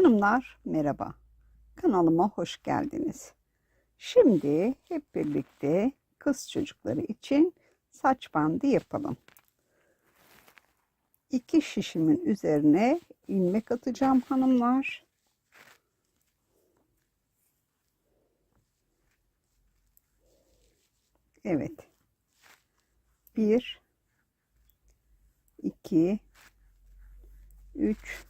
Hanımlar merhaba. Kanalıma hoş geldiniz. Şimdi hep birlikte kız çocukları için saç bandı yapalım. İki şişimin üzerine ilmek atacağım hanımlar. Evet. Bir, iki, üç,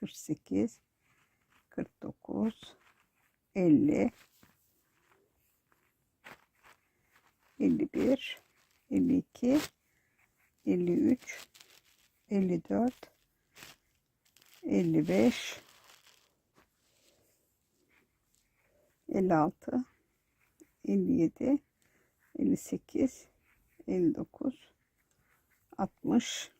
48 49 50 51 52 53 54 55 56 57 58 59 60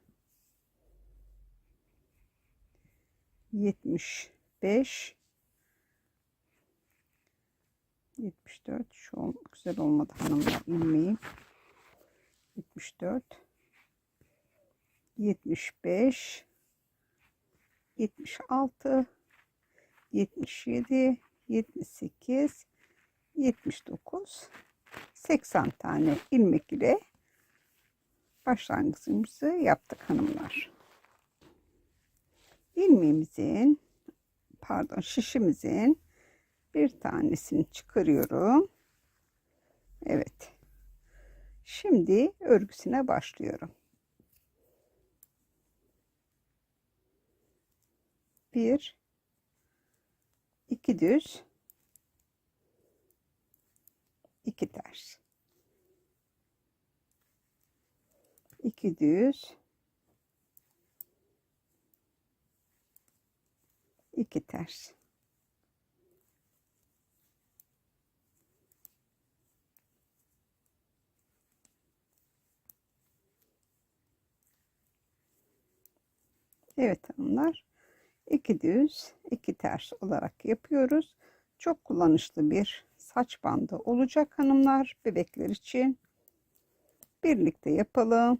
75 74 şu ol, güzel olmadı hanımlar ilmeğim 74 75 76 77 78 79 80 tane ilmek ile başlangıcımızı yaptık hanımlar ilmeğimizin pardon şişimizin bir tanesini çıkarıyorum. Evet. Şimdi örgüsüne başlıyorum. Bir, iki düz, iki ters. iki düz, iki ters. Evet hanımlar. iki düz, iki ters olarak yapıyoruz. Çok kullanışlı bir saç bandı olacak hanımlar bebekler için. Birlikte yapalım.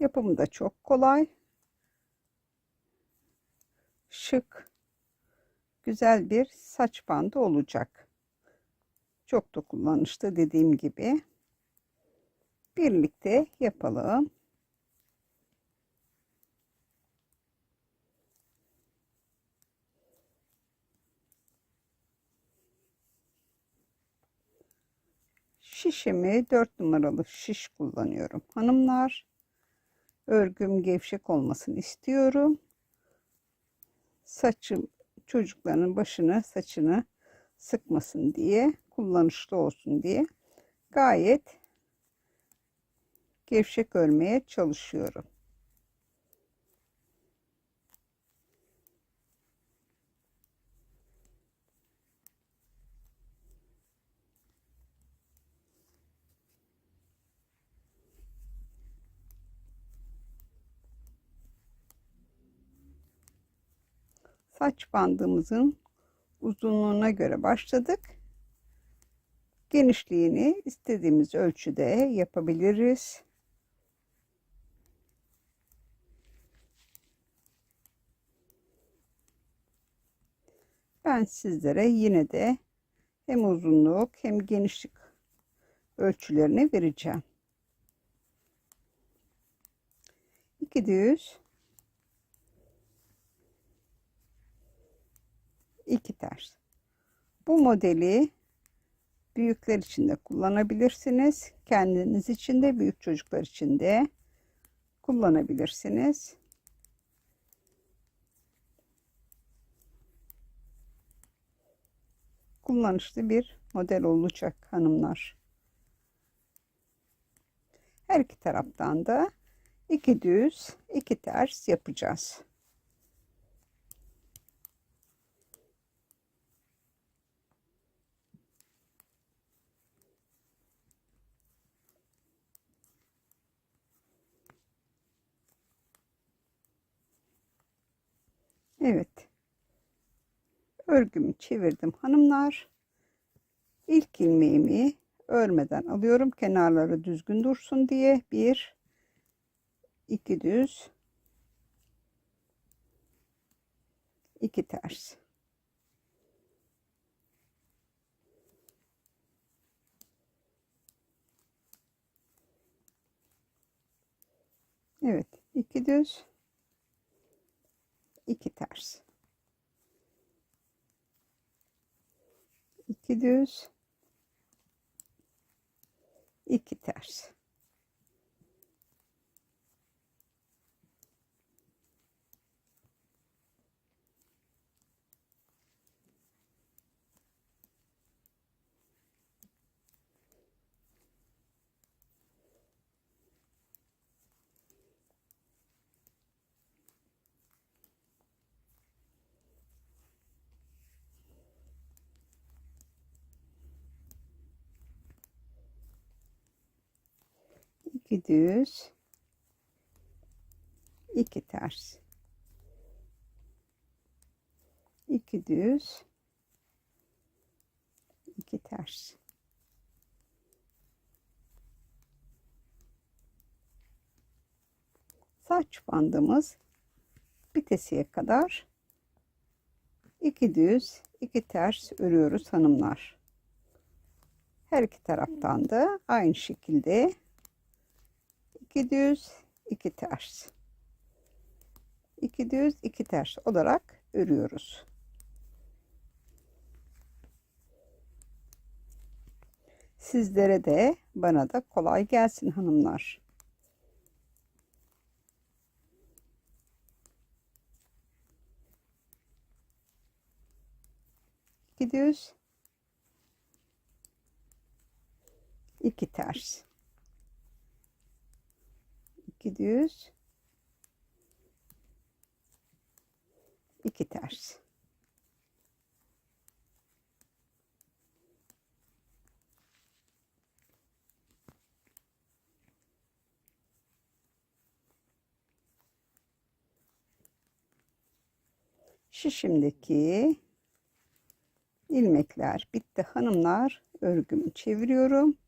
Yapımı da çok kolay. Şık, güzel bir saç bandı olacak. Çok da kullanışlı dediğim gibi. Birlikte yapalım. Şişimi 4 numaralı şiş kullanıyorum hanımlar. Örgüm gevşek olmasını istiyorum. Saçım çocukların başını saçını sıkmasın diye kullanışlı olsun diye gayet gevşek örmeye çalışıyorum. Saç bandımızın uzunluğuna göre başladık. Genişliğini istediğimiz ölçüde yapabiliriz. Ben sizlere yine de hem uzunluk hem genişlik ölçülerini vereceğim. İki düz 2 ters. Bu modeli büyükler için de kullanabilirsiniz. Kendiniz için de büyük çocuklar için de kullanabilirsiniz. Kullanışlı bir model olacak hanımlar. Her iki taraftan da iki düz, iki ters yapacağız. Evet. Örgümü çevirdim hanımlar. İlk ilmeğimi örmeden alıyorum. Kenarları düzgün dursun diye. Bir, iki düz, iki ters. Evet, iki düz, 2 ters. 2 düz. 2 ters. İki düz iki ters iki düz iki ters. Saç bandımız bitesiye kadar iki düz iki ters örüyoruz hanımlar. Her iki taraftan da aynı şekilde 2 düz 2 ters 2 düz 2 ters olarak örüyoruz. Sizlere de bana da kolay gelsin hanımlar. İki düz, iki ters. 2 düz 2 ters şişimdeki ilmekler bitti hanımlar. Örgümü çeviriyorum.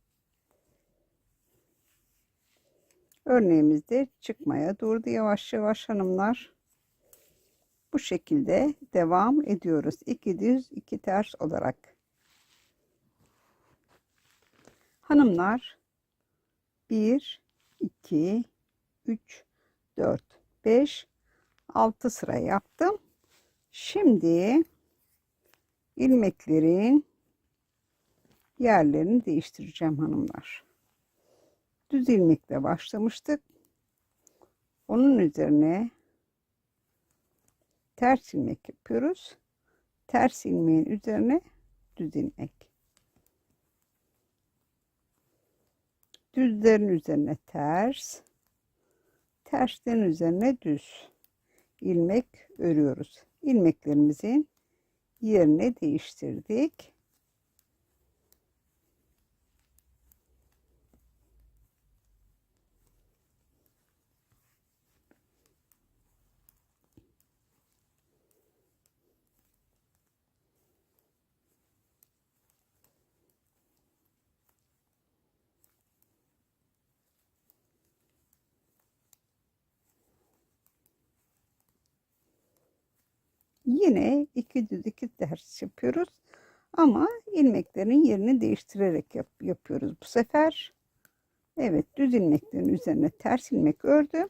Örneğimiz de çıkmaya durdu yavaş yavaş hanımlar. Bu şekilde devam ediyoruz. İki düz iki ters olarak. Hanımlar 1 2 3 4 5 6 sıra yaptım. Şimdi ilmeklerin yerlerini değiştireceğim hanımlar. Düz ilmekle başlamıştık. Onun üzerine ters ilmek yapıyoruz. Ters ilmeğin üzerine düz ilmek. Düzlerin üzerine ters, terslerin üzerine düz ilmek örüyoruz. İlmeklerimizin yerini değiştirdik. Yine iki düz iki ters yapıyoruz. Ama ilmeklerin yerini değiştirerek yap yapıyoruz bu sefer. Evet düz ilmeklerin üzerine ters ilmek ördüm.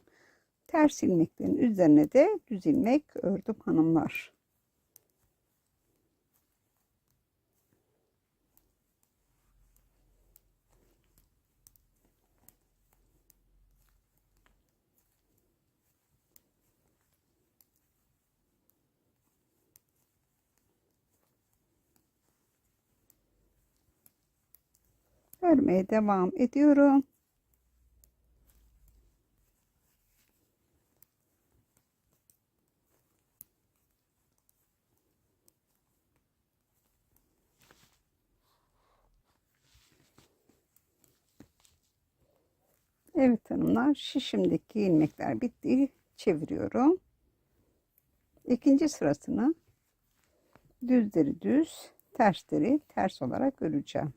Ters ilmeklerin üzerine de düz ilmek ördüm hanımlar. Örmeye devam ediyorum. Evet hanımlar şişimdeki ilmekler bitti. Çeviriyorum. İkinci sırasını düzleri düz, tersleri ters olarak öreceğim.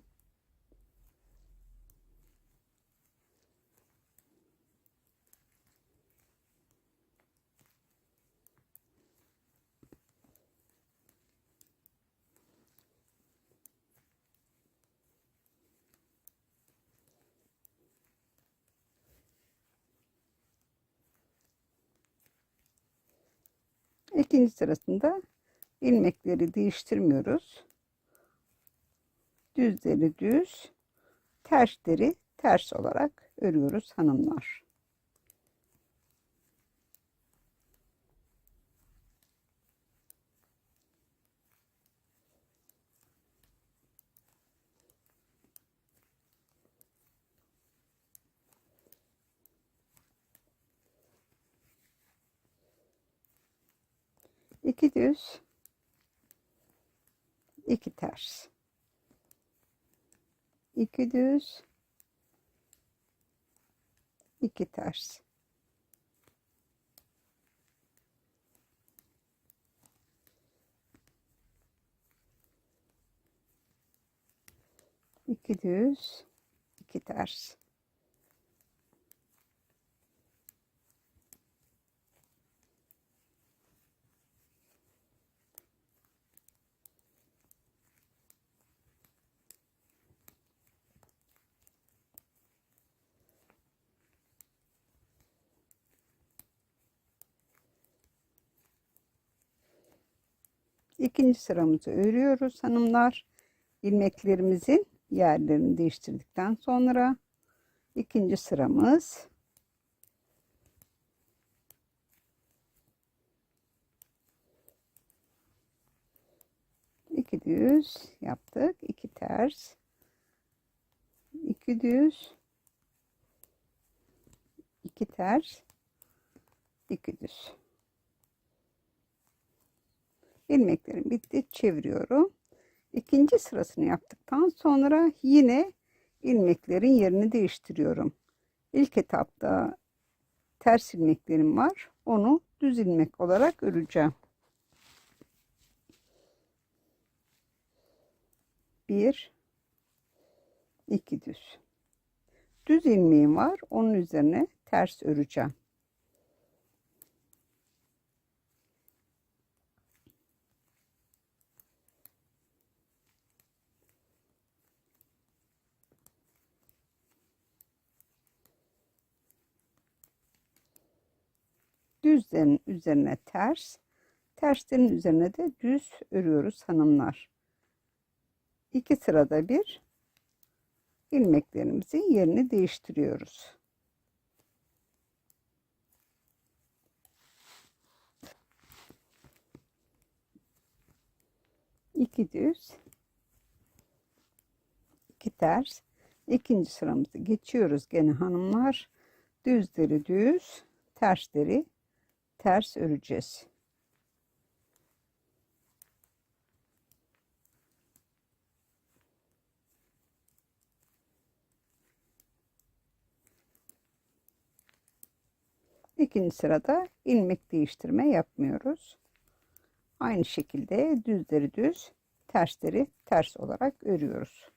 İkinci sırasında ilmekleri değiştirmiyoruz. Düzleri düz, tersleri ters olarak örüyoruz hanımlar. İki düz. İki ters. İki düz. İki ters. İki düz. İki ters İkinci sıramızı örüyoruz hanımlar. ilmeklerimizin yerlerini değiştirdikten sonra ikinci sıramız iki düz yaptık. iki ters. iki düz. iki ters. iki düz ilmeklerim bitti çeviriyorum ikinci sırasını yaptıktan sonra yine ilmeklerin yerini değiştiriyorum ilk etapta ters ilmeklerim var onu düz ilmek olarak öreceğim Bir, iki düz. Düz ilmeğim var. Onun üzerine ters öreceğim. Düzlerin üzerine ters, terslerin üzerine de düz örüyoruz hanımlar. İki sırada bir ilmeklerimizin yerini değiştiriyoruz. İki düz, iki ters. İkinci sıramızı geçiyoruz gene hanımlar. Düzleri düz, tersleri ters öreceğiz. İkinci sırada ilmek değiştirme yapmıyoruz. Aynı şekilde düzleri düz, tersleri ters olarak örüyoruz.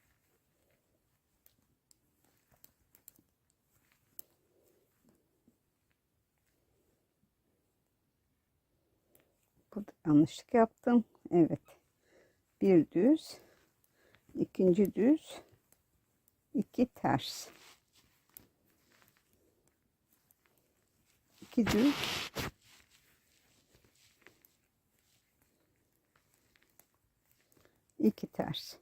Burada yanlışlık yaptım. Evet. Bir düz, ikinci düz, iki ters. iki düz iki ters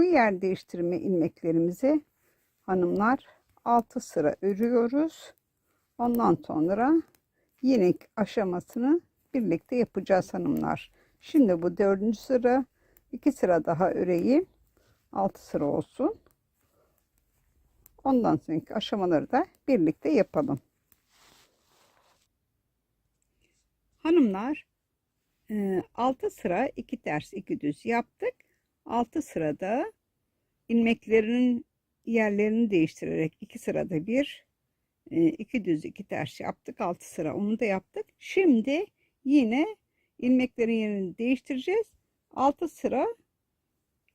Bu yer değiştirme ilmeklerimizi hanımlar 6 sıra örüyoruz. Ondan sonra yine aşamasını birlikte yapacağız hanımlar. Şimdi bu dördüncü sıra iki sıra daha öreyim. 6 sıra olsun. Ondan sonraki aşamaları da birlikte yapalım. Hanımlar 6 sıra 2 ters 2 düz yaptık. 6 sırada ilmeklerinin yerlerini değiştirerek iki sırada bir e, iki düz iki ters yaptık 6 sıra onu da yaptık. Şimdi yine ilmeklerin yerini değiştireceğiz. 6 sıra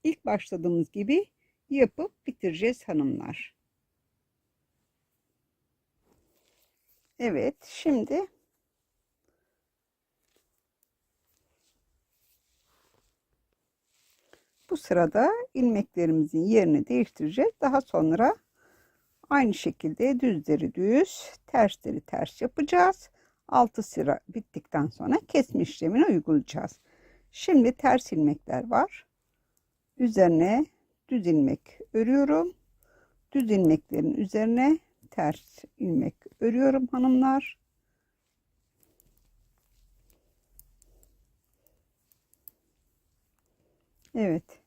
ilk başladığımız gibi yapıp bitireceğiz hanımlar. Evet şimdi Bu sırada ilmeklerimizin yerini değiştireceğiz. Daha sonra aynı şekilde düzleri düz, tersleri ters yapacağız. 6 sıra bittikten sonra kesme işlemini uygulayacağız. Şimdi ters ilmekler var. Üzerine düz ilmek örüyorum. Düz ilmeklerin üzerine ters ilmek örüyorum hanımlar. Evet.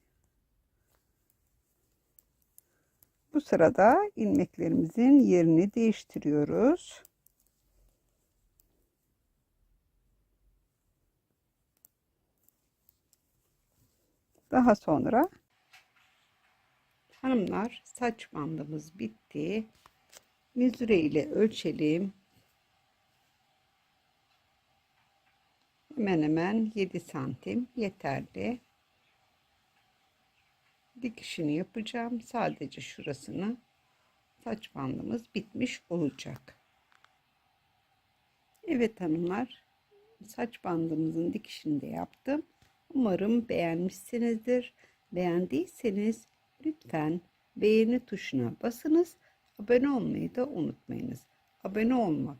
Bu sırada ilmeklerimizin yerini değiştiriyoruz. Daha sonra hanımlar saç bandımız bitti. Mizure ile ölçelim. Hemen hemen 7 santim yeterli dikişini yapacağım. Sadece şurasını saç bandımız bitmiş olacak. Evet hanımlar saç bandımızın dikişini de yaptım. Umarım beğenmişsinizdir. Beğendiyseniz lütfen beğeni tuşuna basınız. Abone olmayı da unutmayınız. Abone olmak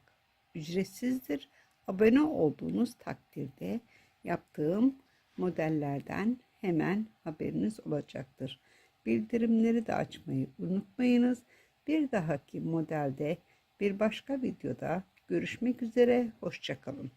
ücretsizdir. Abone olduğunuz takdirde yaptığım modellerden hemen haberiniz olacaktır. Bildirimleri de açmayı unutmayınız. Bir dahaki modelde bir başka videoda görüşmek üzere. Hoşçakalın.